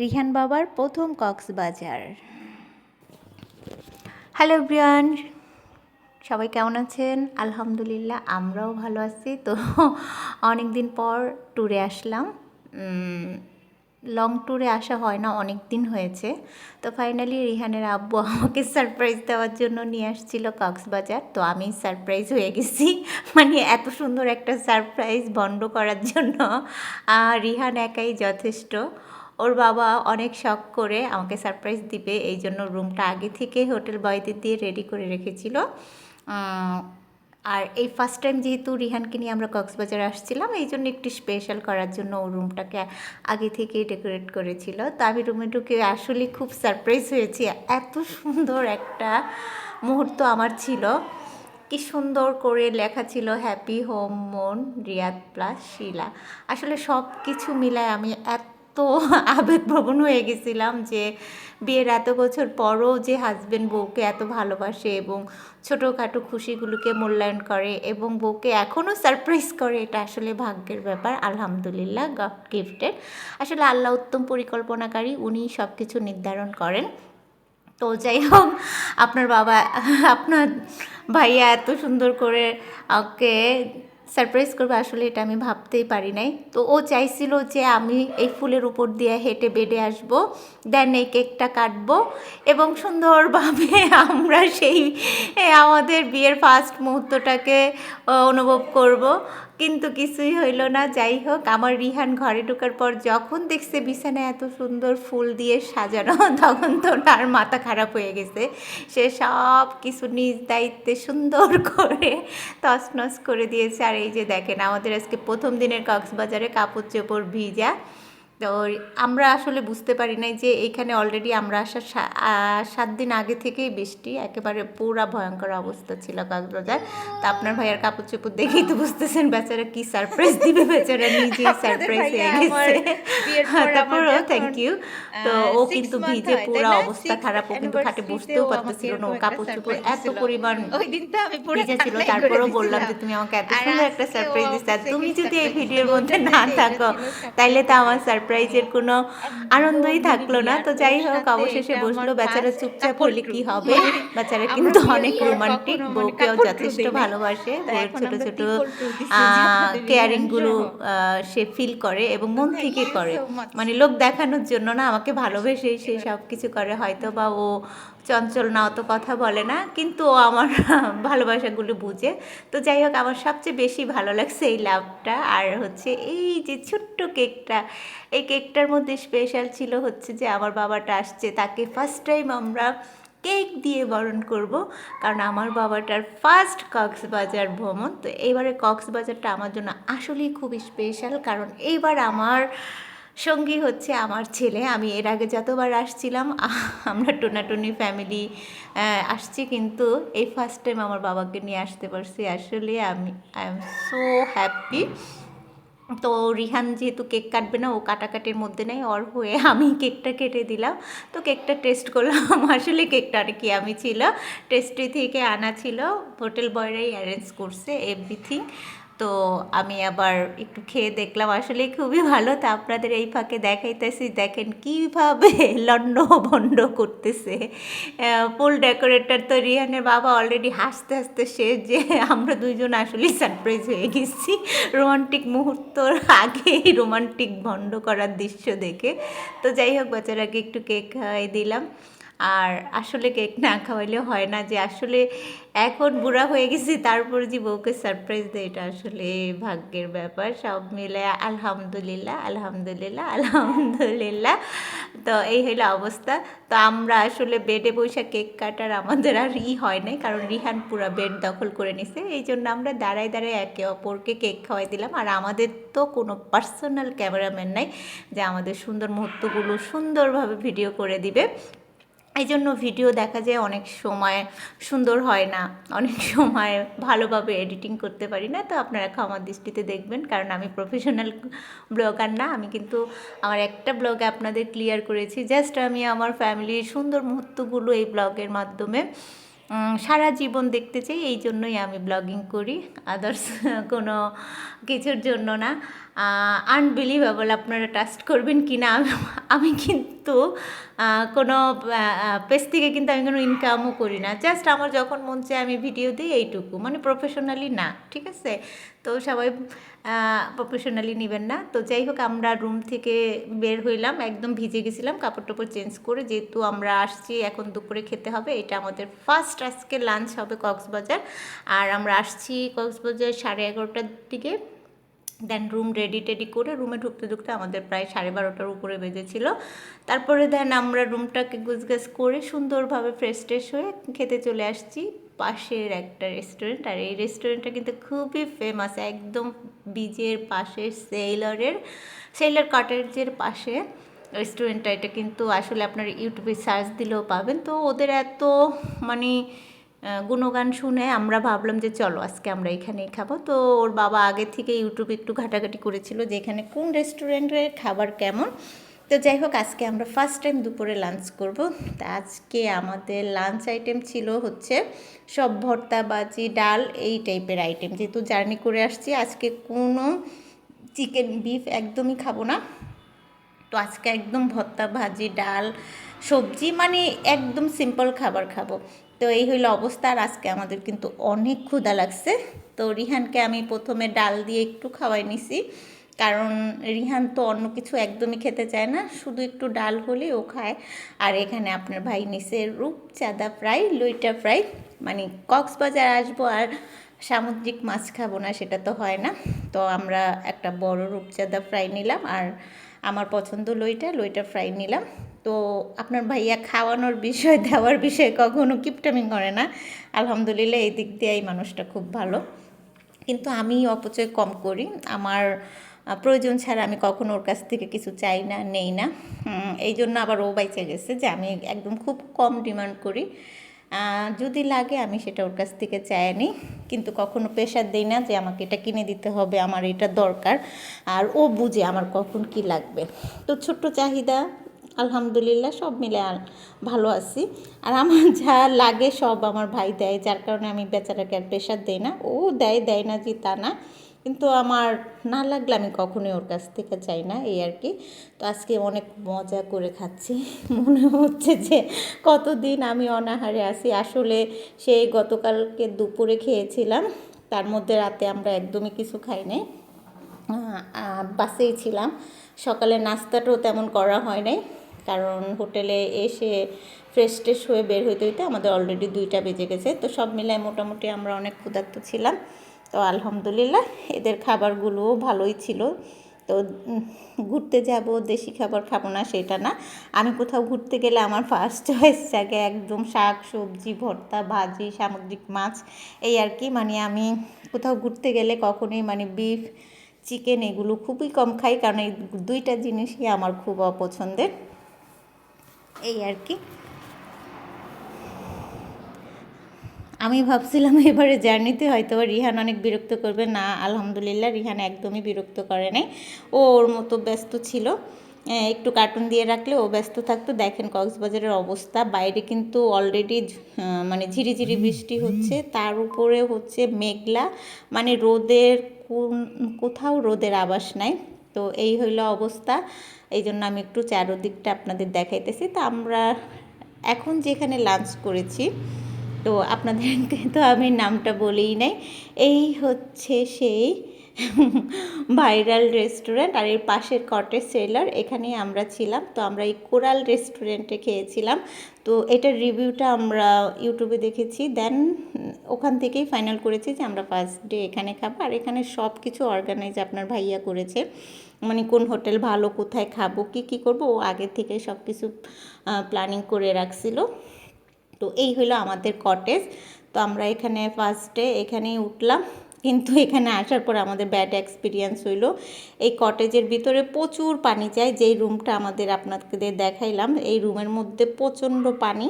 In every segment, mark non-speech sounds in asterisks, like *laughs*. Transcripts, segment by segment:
রিহান বাবার প্রথম Cox's Bazar. Hello Brian সবাই কেমন আছেন? আলহামদুলিল্লাহ, আমরাও ভালো আছি। তো অনেক দিন পর ট্যুরে আসলাম। লং ট্যুরে আসা হয় না অনেক দিন হয়েছে। তো ফাইনালি রিহানের আব্বু আমাকে সারপ্রাইজ দেওয়ার জন্য নিয়ে আসছিল কক্সবাজার। তো আমি সারপ্রাইজ হয়ে গেছি। মানে এত সুন্দর একটা সারপ্রাইজ বন্ধ করার জন্য। রিহান একাই যথেষ্ট। ওর বাবা অনেক শখ করে আমাকে সারপ্রাইজ দিবে, এই জন্য রুমটা আগে থেকে হোটেল বয়দের দিয়ে রেডি করে রেখেছিল। আর এই ফার্স্ট টাইম যেহেতু রিহানকে নিয়ে আমরা কক্সবাজার আসছিলাম, এই জন্য একটু স্পেশাল করার জন্য ও রুমটাকে আগে থেকেই ডেকোরেট করেছিল। তো আমি রুমে ঢুকে আসলে খুব সারপ্রাইজ হয়েছি। এত সুন্দর একটা মুহূর্ত আমার ছিল। কি সুন্দর করে লেখা ছিল হ্যাপি হোম মন রিয়াদ প্লাস শিলা আসলে সব কিছু মিলায় আমি এত আবেগপ্রবণ হয়ে গেছিলাম যে বিয়ের এত বছর পরও যে হাজবেন্ড বউকে এত ভালোবাসে এবং ছোটোখাটো খুশিগুলোকে মূল্যায়ন করে এবং বউকে এখনও সারপ্রাইজ করে, এটা আসলে ভাগ্যের ব্যাপার। আলহামদুলিল্লাহ গড গিফটেড আসলে আল্লাহ উত্তম পরিকল্পনাকারী, উনি সব কিছু নির্ধারণ করেন। তো যাই হোক, আপনার বাবা, আপনার ভাইয়া এত সুন্দর করে ওকে সারপ্রাইজ করবে, আসলে এটা আমি ভাবতেই পারি নাই। তো ও চাইছিল যে আমি এই ফুলের উপর দিয়ে হেঁটে বেডে আসব দেন এই কেকটা কাটব এবং সুন্দরভাবে *laughs* আমরা সেই আমাদের বিয়ের ফার্স্ট মুহূর্তটাকে অনুভব করব। কিন্তু কিছুই হইল না, যাই হোক। আমার রিহান ঘরে ঢোকার পর যখন দেখছে বিছানায় এত সুন্দর ফুল দিয়ে সাজানো, *laughs* তখন তো তার মাথা খারাপ হয়ে গেছে। সে সব কিছু নিজ দায়িত্বে সুন্দর করে তছনছ করে দিয়েছে। আর এই যে দেখেন, আমাদের আজকে প্রথম দিনের কক্সবাজারে কাপড় চোপড় ভিজা। তো আমরা আসলে বুঝতে পারি নাই যে এখানে অলরেডি আমরা আসার সাত দিন আগে থেকেই বৃষ্টি একেবারে পুরা ভয়ঙ্কর অবস্থা ছিল কক্সবাজার। তা আপনার ভাইয়ার কাপড় চোপড় দেখেই তো বুঝতেছেন বেচারা কি সারপ্রাইজ দিবে বেচারা নিজেই সারপ্রাইজ হয়ে গেছে। বিয়ের তারপর যখন, থ্যাংক ইউ তো ও কিন্তু ভিজে পুরো অবস্থা খারাপ ও কিন্তু খাটে বসতেও পারতেছিল না। ও কাপড় চোপড় এত। পরিমাণ *laughs* ভিজে ছিল তারপরেও বললাম যে তুমি আমাকে এত সুন্দর একটা সারপ্রাইজ দিচ্ছ তুমি যদি এই ভিডিওর মধ্যে না থাকো তাইলে তো আমার সারপ্রাইজের কোনো আনন্দই থাকল না। তো যাই হোক, অবশেষে বসল বেচারা চুপচাপ করলে কি হবে। বেচারা কিন্তু অনেক রোমান্টিক মানে বউকেও যথেষ্ট ভালোবাসে। ছোট ছোট কেয়ারিংগুলো সে ফিল করে এবং মন থেকে করে। মানে লোক দেখানোর জন্য না, আমাকে ভালোবেসে সে সব কিছু করে। হয়তো বা ও চঞ্চল না অত কথা বলে না, কিন্তু ও আমার *laughs* ভালোবাসাগুলো বুঝে। তো যাই হোক, আমার সবচেয়ে বেশি ভালো লাগছে এই লাভটা। আর হচ্ছে এই যে ছোট্ট কেকটা, এই কেকটার মধ্যে স্পেশাল ছিল হচ্ছে যে আমার বাবাটা আসছে, তাকে ফার্স্ট টাইম আমরা কেক দিয়ে বরণ করব, কারণ আমার বাবাটার ফার্স্ট কক্সবাজার ভ্রমণ। তো এইবারে কক্সবাজারটা আমার জন্য আসলেই খুব স্পেশাল কারণ এইবার আমার সঙ্গী হচ্ছে আমার ছেলে। আমি এর আগে যতবার আসছিলাম আমরা টোনাটুনি ফ্যামিলি আসছি কিন্তু এই ফার্স্ট টাইম আমার বাবাকে নিয়ে আসতে পারছি। আসলে আমি আই এম সো হ্যাপি তো রিহান যেহেতু কেক কাটবে না, ও কাটাকাটির মধ্যে নেই, ওর হয়ে আমি কেকটা কেটে দিলাম। তো কেকটা টেস্ট করলাম। *laughs* আসলে কেকটা আর কি আমি ছিল টেস্টি থেকে আনা ছিল। হোটেল বয়রাই অ্যারেঞ্জ করছে এভরিথিং তো আমি আবার একটু খেয়ে দেখলাম। আসলে খুবই ভালো। তা আপনাদের এই ফাঁকে দেখাইতেছি, দেখেন কীভাবে *laughs* লন্ড ভন্ড করতেছে। ফুল ডেকোরেটর তো রিহানের বাবা অলরেডি হাসতে হাসতে শেষ যে আমরা দুইজন আসলে সারপ্রাইজ হয়ে গেছি। রোমান্টিক মুহূর্তর আগেই রোমান্টিক ভণ্ড করার দৃশ্য দেখে। তো যাই হোক, বাচ্চারাকে একটু কেক খাওয়াই দিলাম। আর আসলে কেক না খাওয়াইলে হয় না যে আসলে এখন বুড়া হয়ে গেছি, তারপরে যে বউকে সারপ্রাইজ দেয়, এটা আসলে ভাগ্যের ব্যাপার। সব মিলে আলহামদুলিল্লাহ আলহামদুলিল্লাহ আলহামদুলিল্লাহ। তো এই হলো অবস্থা। তো আমরা আসলে বেডে বসে কেক কাটার আমাদের আর ই হয় নাই, কারণ রিহান পুরো বেড দখল করে নিছে। এই জন্য আমরা দাঁড়ায় দাঁড়ায় একে অপরকে কেক খাওয়াই দিলাম। আর আমাদের তো কোনো পার্সোনাল ক্যামেরাম্যান নাই, যে আমাদের সুন্দর মুহূর্তগুলো সুন্দরভাবে ভিডিও করে দিবে। এই জন্য ভিডিও দেখা যায় অনেক সময় সুন্দর হয় না। অনেক সময় ভালোভাবে এডিটিং করতে পারি না। তো আপনারা ক্ষমার দৃষ্টিতে দেখবেন। কারণ আমি প্রফেশনাল ব্লগার না। আমি কিন্তু আমার একটা ব্লগে আপনাদের ক্লিয়ার করেছি। জাস্ট আমি আমার ফ্যামিলির সুন্দর মুহূর্তগুলো এই ব্লগের মাধ্যমে সারা জীবন দেখতে চাই। এই জন্যই আমি ব্লগিং করি। আদার্স *laughs* কোনো কিছুর জন্য না। আনবিলিভেবল আপনারা ট্রাস্ট করবেন কি না আমি- আমি কিন্তু কোনো পেজ থেকে কিন্তু আমি কোনো ইনকামও করি না। জাস্ট আমার যখন মন চায় আমি ভিডিও দিই এইটুকু। মানে প্রফেশনালি না, ঠিক আছে? তো সবাই প্রফেশনালি নেবেন না। তো যাই হোক, আমরা রুম থেকে বের হইলাম, একদম ভিজে গেছিলাম কাপড় টাপড় চেঞ্জ করে যেহেতু আমরা আসছি, এখন দুপুরে খেতে হবে, এটা আমাদের ফার্স্ট আজকে লাঞ্চ হবে কক্সবাজার। আর আমরা আসছি কক্সবাজার সাড়ে এগারোটার দিকে। দেন রুম রেডি টেডি করে রুমে ঢুকতে ঢুকতে আমাদের প্রায় সাড়ে বারোটার উপরে বেজেছিল। তারপরে দেন আমরা রুমটাকে গুছগাছ করে সুন্দরভাবে ফ্রেশ ট্রেশ হয়ে খেতে চলে আসছি পাশের একটা রেস্টুরেন্ট আর এই রেস্টুরেন্টটা কিন্তু খুবই ফেমাস একদম বিচের পাশে সেইলরের সেইলর কটেজের পাশে। রেস্টুরেন্টটা এটা কিন্তু আসলে আপনার ইউটিউবে সার্চ দিলেও পাবেন। তো ওদের এত মানে গুণগান শুনে আমরা ভাবলাম যে চলো আজকে আমরা এখানেই খাব। তো ওর বাবা আগে থেকে ইউটিউবে একটু ঘাটাঘাটি করেছিল যে এখানে কোন রেস্টুরেন্টের খাবার কেমন। তো যাই হোক, আজকে আমরা ফার্স্ট টাইম দুপুরে লাঞ্চ করব। তা আজকে আমাদের লাঞ্চ আইটেম ছিল হচ্ছে সব ভর্তা, বাজি, ডাল এই টাইপের আইটেম যেহেতু জার্নি করে আসছি, আজকে কোনো চিকেন বিফ একদমই খাব না। তো আজকে একদম ভর্তা, ভাজি, ডাল, সবজি মানে একদম সিম্পল খাবার খাব। তো এই হইল অবস্থা আর আজকে আমাদের কিন্তু অনেক ক্ষুধা লাগছে। তো রিহানকে আমি প্রথমে ডাল দিয়ে একটু খাওয়াই নিছি। কারণ রিহান তো অন্য কিছু একদমই খেতে চায় না, শুধু একটু ডাল হলে ও খায়। আর এখানে আপনার ভাই নিছে রূপচাঁদা ফ্রাই, লইটা ফ্রাই। মানে কক্সবাজার আসব আর সামুদ্রিক মাছ খাব না, সেটা তো হয় না। তো আমরা একটা বড় রূপচাঁদা ফ্রাই নিলাম আর আমার পছন্দ লইটা লইটা ফ্রাই নিলাম। তো আপনার ভাইয়া খাওয়ানোর বিষয়, দেওয়ার বিষয়ে কখনো কিপটামি করে না। আলহামদুলিল্লাহ এই দিক দিয়ে এই মানুষটা খুব ভালো। কিন্তু আমি অপচয় কম করি। আমার প্রয়োজন ছাড়া আমি কখনো ওর কাছ থেকে কিছু চাই না, নেই না। এই জন্য আবার ও বাইচে গেছে যে আমি একদম খুব কম ডিমান্ড করি। যদি লাগে আমি সেটা ওর কাছ থেকে চাই নিই কিন্তু কখনো প্রেশার দিই না যে আমাকে এটা কিনে দিতে হবে, আমার এটা দরকার। আর ও বুঝে আমার কখন কি লাগবে। তো ছোট্ট চাহিদা আলহামদুলিল্লাহ সব মিলে ভালো আছি। আর আমার *laughs* যা লাগে সব আমার ভাই দেয়, যার কারণে আমি বেচারাকে আর প্রেশার দিই না। ও দেয় দেয় না যে তা না। কিন্তু আমার না লাগলে আমি কখনোই ওর কাছ থেকে চাই না, এই আর কি। তো আজকে অনেক মজা করে খাচ্ছি। *laughs* মনে হচ্ছে যে কতদিন আমি অনাহারে আছি। আসলে সেই গতকালকে দুপুরে খেয়েছিলাম, তার মধ্যে রাতে আমরা একদমই কিছু খাই নাই। বাসেই ছিলাম। সকালে নাস্তাটাও তেমন করা হয় নাই। কারণ হোটেলে এসে ফ্রেশ ট্রেশ হয়ে বের হইতে হইতে আমাদের অলরেডি দুইটা বেজে গেছে। তো সব মিলায় মোটামুটি আমরা অনেক ক্ষুধার্ত ছিলাম। তো আলহামদুলিল্লাহ এদের খাবারগুলোও ভালোই ছিল। তো ঘুরতে যাব, দেশি খাবার খাব না সেটা না। আমি কোথাও ঘুরতে গেলে আমার ফার্স্ট চয়েস জায়গা একদম শাক, সবজি, ভর্তা, ভাজি, সামুদ্রিক মাছ। এই আর কি মানে আমি কোথাও ঘুরতে গেলে কখনোই মানে বিফ চিকেন এগুলো খুবই কম খাই। কারণ এই দুইটা জিনিসই আমার খুব অপছন্দের। এই আর কি। আমি ভাবছিলাম এবারে জার্নিতে হয়তো রিহান অনেক বিরক্ত করবে। না, আলহামদুলিল্লাহ, রিহান একদমই বিরক্ত করে নাই। ও ওর মতো ব্যস্ত ছিল। একটু কার্টুন দিয়ে রাখলে ও ব্যস্ত থাকতো। দেখেন কক্সবাজারের অবস্থা। বাইরে কিন্তু অলরেডি মানে ঝিরিঝিরি বৃষ্টি হচ্ছে। তার উপরে হচ্ছে মেঘলা। মানে রোদের কোন, কোথাও রোদের আবাস নাই। তো এই হইল অবস্থা। এই জন্য আমি একটু চারোদিকটা আপনাদের দেখাইতেছি। তো আমরা এখন যেখানে লাঞ্চ করেছি, তো আপনাদেরকে তো আমি নামটা বলেই নাই। এই হচ্ছে সেই ভাইরাল রেস্টুরেন্ট আর এর পাশের কটেজ সেলার এখানেই আমরা ছিলাম। তো আমরা এই কোরাল রেস্টুরেন্টে খেয়েছিলাম। তো এটার রিভিউটা আমরা ইউটিউবে দেখেছি। দেন ওখান থেকেই ফাইনাল করেছি যে আমরা ফার্স্ট ডে এখানে খাব। আর এখানে সব কিছু অর্গানাইজ আপনার ভাইয়া করেছে। মানে কোন হোটেল ভালো, কোথায় খাব, কি কি করব, ও আগে থেকে সব কিছু প্ল্যানিং করে রাখছিল। তো এই হলো আমাদের কটেজ। তো আমরা এখানে ফার্স্টে এখানেই উঠলাম। কিন্তু এখানে আসার পর আমাদের ব্যাড এক্সপিরিয়েন্স হইল। এই কটেজের ভিতরে প্রচুর পানি যায়, যেই রুমটা আমাদের আপনাদের দেখাইলাম, এই রুমের মধ্যে প্রচণ্ড পানি।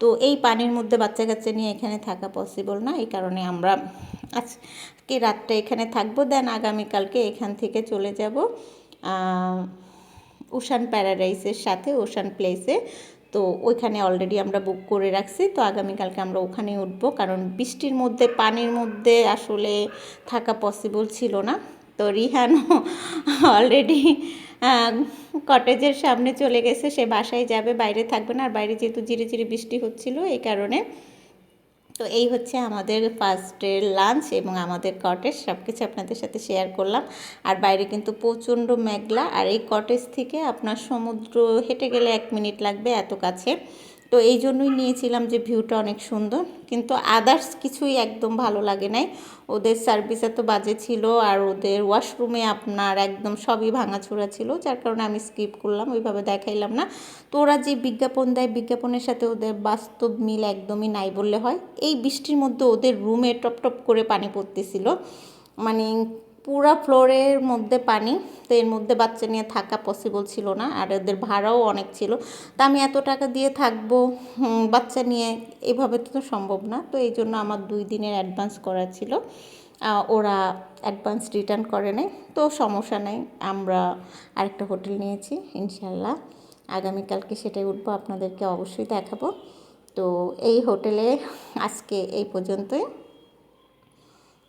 তো এই পানির মধ্যে বাচ্চা কাচ্চা নিয়ে এখানে থাকা পসিবল না, এই কারণে আমরা আজকে রাতটা এখানে থাকব দেন আগামীকালকে এখান থেকে চলে যাব ওশান প্যারাডাইসের সাথে ওশান প্লেসে তো ওইখানে অলরেডি আমরা বুক করে রাখছি। তো আগামীকালকে আমরা ওখানে উঠবো। কারণ বৃষ্টির মধ্যে, পানির মধ্যে আসলে থাকা পসিবল ছিল না। তো রিহানও অলরেডি কটেজের সামনে চলে গেছে। সে বাসায় যাবে, বাইরে থাকবে না। আর বাইরে যেহেতু জিরে জিরে বৃষ্টি হচ্ছিল, এই কারণে তো এই হচ্ছে আমাদের ফার্স্টের লাঞ্চ এবং আমাদের কটেজ সব কিছু আপনাদের সাথে শেয়ার করলাম। আর বাইরে কিন্তু প্রচণ্ড মেঘলা, আর এই কটেজ থেকে আপনার সমুদ্র হেঁটে গেলে এক মিনিট লাগবে এত কাছে। তো এই জন্যই নিয়েছিলাম যে ভিউটা অনেক সুন্দর। কিন্তু আদার্স কিছুই একদম ভালো লাগে নাই। ওদের সার্ভিস এত বাজে ছিল আর ওদের ওয়াশরুমে আপনার একদম সবই ভাঙাচোরা ছিল, যার কারণে আমি স্কিপ করলাম, ওইভাবে দেখাইলাম না। তো ওরা যে বিজ্ঞাপন দেয়, বিজ্ঞাপনের সাথে ওদের বাস্তব মিল একদমই নাই বললে হয়। এই বৃষ্টির মধ্যে ওদের রুমে টপ টপ করে পানি পড়তেছিল। মানে পুরা ফ্লোরের মধ্যে পানি, তো এর মধ্যে বাচ্চা নিয়ে থাকা পসিবল ছিল না, আর ওদের ভাড়াও অনেক ছিল। তা আমি এত টাকা দিয়ে থাকব বাচ্চা নিয়ে এভাবে তো সম্ভব না। তো এই জন্য আমার দুই দিনের অ্যাডভান্স করা ছিল। ওরা অ্যাডভান্স রিটার্ন করে নাই তো সমস্যা নেই, আমরা আরেকটা হোটেল নিয়েছি ইনশাল্লাহ আগামীকালকে সেটাই উঠবো, আপনাদেরকে অবশ্যই দেখাবো। তো এই হোটেলে আজকে এই পর্যন্তই।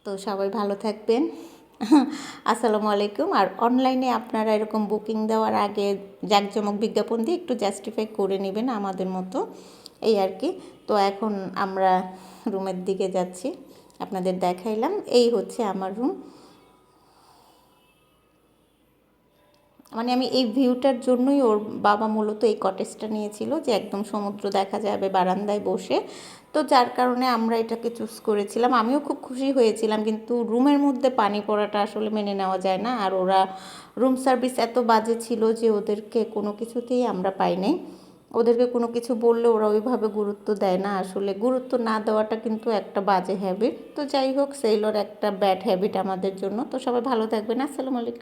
তো সবাই ভালো থাকবেন। আসসালামু আলাইকুম। আর অনলাইনে আপনারা এরকম বুকিং দেওয়ার আগে জাঁকজমক বিজ্ঞাপন দিয়ে একটু জাস্টিফাই করে নেবেন আমাদের মতো। এই আর কি। তো এখন আমরা রুমের দিকে যাচ্ছি। আপনাদের দেখাইলাম। এই হচ্ছে আমার রুম মানে আমি এই ভিউটার জন্যই ওর বাবা মূলত এই কটেজটা নিয়েছিল যে একদম সমুদ্র দেখা যাবে, বারান্দায় বসে। তো যার কারণে আমরা এটাকে চুজ করেছিলাম। আমিও খুব খুশি হয়েছিলাম, কিন্তু রুমের মধ্যে পানি পড়াটা আসলে মেনে নেওয়া যায় না। আর ওরা রুম সার্ভিস এত বাজে ছিল যে ওদেরকে কোনো কিছুতেই আমরা পাই নাই। ওদেরকে কোনো কিছু বললে ওরা ওইভাবে গুরুত্ব দেয় না। আসলে গুরুত্ব না দেওয়াটা কিন্তু একটা বাজে হ্যাবিট তো যাই হোক সেইলোর একটা ব্যাড হ্যাবিট আমাদের জন্য। তো সবাই ভালো থাকবেন। আসসালামু আলাইকুম।